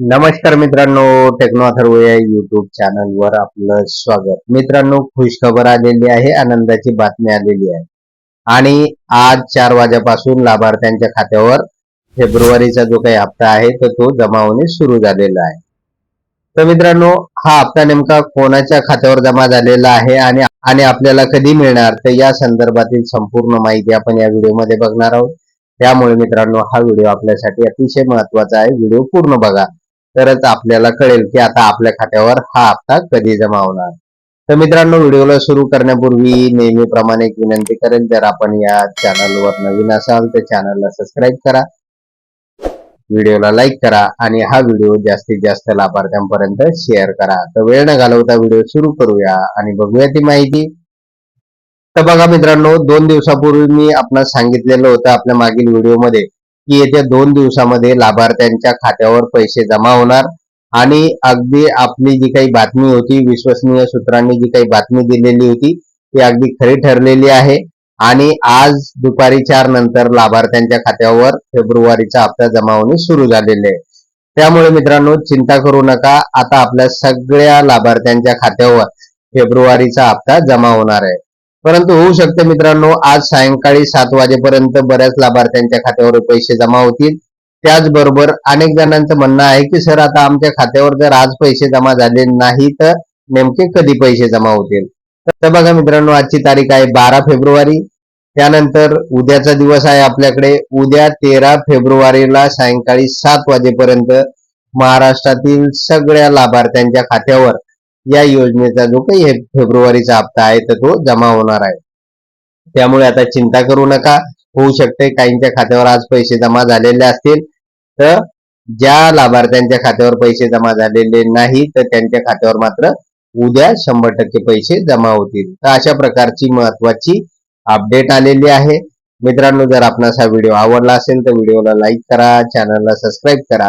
नमस्कार मित्रांनो टेक्नो अथर्व या युट्यूब चॅनलवर आपलं स्वागत. मित्रांनो खुश खबर आलेली आहे आनंदाची बातमी आलेली आहे. आणि आज चार वाजेपासून लाभार्थ्यांच्या खात्यावर फेब्रुवारीचा जो काही हप्ता आहे तर तो जमा होणे सुरू झालेला आहे. तर मित्रांनो हा हप्ता नेमका कोणाच्या खात्यावर जमा झालेला आहे आणि आणि आपल्याला कधी मिळणार? तर या संदर्भातील संपूर्ण माहिती आपण या व्हिडिओमध्ये बघणार आहोत. त्यामुळे मित्रांनो हा व्हिडिओ आपल्यासाठी अतिशय महत्त्वाचा आहे. व्हिडिओ पूर्ण बघा. तरच आपल्याला कळेल की आता आपल्या खात्यावर हा हप्ता कधी जमा होणार. तर मित्रांनो व्हिडिओला सुरू करण्यापूर्वी नेहमीप्रमाणे एक विनंती करेल जर आपण या चॅनलवर नवीन असाल तर चॅनलला सबस्क्राईब करा. व्हिडिओला लाईक करा आणि हा व्हिडिओ जास्तीत जास्त लाभार्थ्यांपर्यंत शेअर करा. तर वेळ न घालवता व्हिडिओ सुरू करूया आणि बघूया ती माहिती. तर बघा मित्रांनो दोन दिवसापूर्वी मी आपणास सांगितलेलं होतं आपल्या मागील व्हिडिओमध्ये की येत्या दोन दिवसामध्ये लाभार्थ्यांच्या खात्यावर पैसे जमा होणार. आणि अगदी आपली जी काही बातमी होती विश्वसनीय सूत्रांनी जी काही बातमी दिलेली होती ती अगदी खरी ठरलेली आहे. आणि आज दुपारी चार नंतर लाभार्थ्यांच्या खात्यावर फेब्रुवारीचा हप्ता जमा होणे सुरू झालेले आहे. त्यामुळे मित्रांनो चिंता करू नका. आता आपल्या सगळ्या लाभार्थ्यांच्या खात्यावर फेब्रुवारीचा हप्ता जमा होणार आहे. परंतु होऊ शकते मित्रांनो आज सायंकाळी सात वाजेपर्यंत बऱ्याच लाभार्थ्यांच्या खात्यावर पैसे जमा होतील. त्याचबरोबर अनेक जणांचं म्हणणं आहे की सर आता आमच्या खात्यावर जर आज पैसे जमा झाले नाही तर नेमके कधी पैसे जमा होतील? तर बघा मित्रांनो आजची तारीख आहे बारा फेब्रुवारी. त्यानंतर उद्याचा दिवस आहे आपल्याकडे. उद्या तेरा फेब्रुवारीला सायंकाळी सात वाजेपर्यंत महाराष्ट्रातील सगळ्या लाभार्थ्यांच्या खात्यावर या योजनेचा जो काही फेब्रुवारीचा हप्ता आहे तर तो जमा होणार आहे. त्यामुळे आता चिंता करू नका. होऊ शकते काहींच्या खात्यावर आज पैसे जमा झालेले असतील तर ज्या लाभार्थ्यांच्या खात्यावर पैसे जमा झालेले नाही तर त्यांच्या खात्यावर मात्र उद्या शंभर टक्के पैसे जमा होतील. तर अशा प्रकारची महत्वाची अपडेट आलेली आहे. मित्रांनो जर आपणास हा व्हिडिओ आवडला असेल तर व्हिडिओला लाईक करा चॅनलला सबस्क्राईब करा.